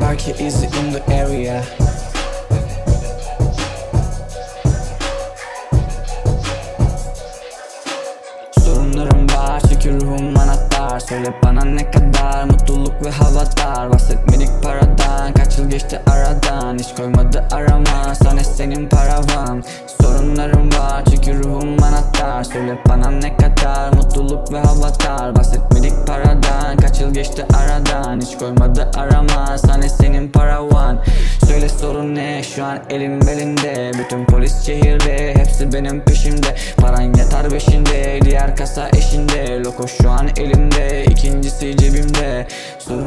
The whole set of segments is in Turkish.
Barky is in the area. Sorunlarım var çünkü ruhum anahtar Söyle bana ne kadar ve havadar. Bahsetmedik paradan kaç yıl geçti aradan. Hiç koymadı arama sana senin paravan. Sorunlarım var çünkü ruhum anahtar. Söyle bana ne kadar mutluluk ve havadar. Bahsetmedik paradan kaç yıl geçti aradan. Hiç koymadı arama sana senin paravan. Söyle sorun ne şu an elim belinde. Bütün polis şehirde hepsi benim peşimde. Paran yatar beşinde diğer kasa eşinde. Loko şu an elimde ikincisi cebimde. Var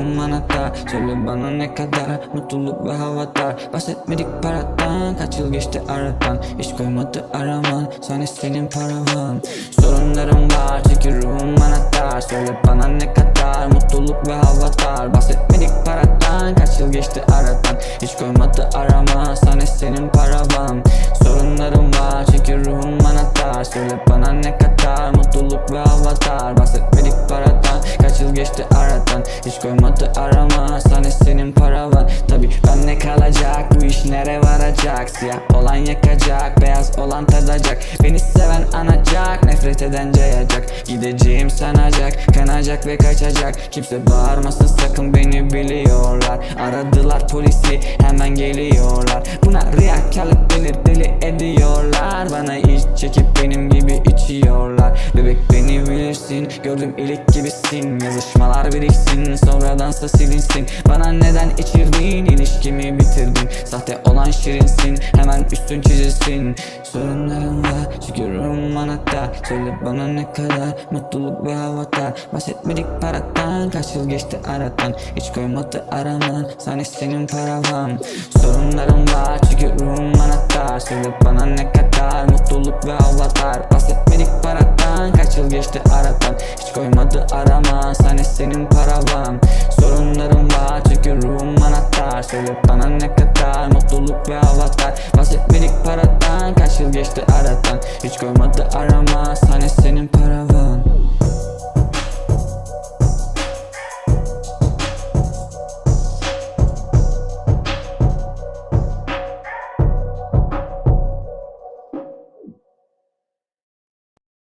çünkü ruhum anahtar Söyle bana ne kadar mutluluk ve havadar. Bahsetmedik paradan kaç yıl geçti aradan. Hiç koymadı araman sana senin paravan. Sorunlarım var çünkü ruhum anahtar Söyle bana ne kadar mutluluk ve havadar. Bahsetmedik paradan kaç yıl geçti aradan. Hiç koymadı arama sana senin paravan. Sorunlarım var çünkü ruhum anahtar Söyle bana ne kadar mutluluk ve havadar. Bahsetmedik paradan kaç yıl geçti aradan. Hiç koymadı arama sana senin paravan Tabi ben ne kalacak bu iş nere varacak? Siyah olan yakacak beyaz olan tadacak. Beni seven anacak nefret eden cayacak. Gideceğim sanacak kanacak ve kaçacak? Kimse bağırmasın sakın beni biliyorlar. Aradılar polisi hemen geliyorlar. Buna riyakarlık denir deli ediyorlar. Bana iç çekip benim gibi içiyorlar. Bebek beni bilirsin gördüm ilik gibisin. Yazışmalar biriksin sonradansa silinsin. Bana neden içirdin ilişkimi bitirdin? Sahte olan şirinsin hemen üstün çizilsin. Sorunlarım var çünkü ruhum anahtar Söyle bana ne kadar mutluluk ve havadar Bahsetmedik paradan kaç yıl geçti aradan. Hiç koymadı araman sana senin paravan. Sorunlarım var çünkü ruhum anahtar Söyle bana ne kadar mutluluk ve havadar Bahsetmedik paradan kaç yıl geçti aradan. Hiç koymadı arama sana senin paravan bana ne kadar mutluluk ve havadar Bahsetmedik paradan kaç yıl geçti aradan. Hiç koymadı arama sana senin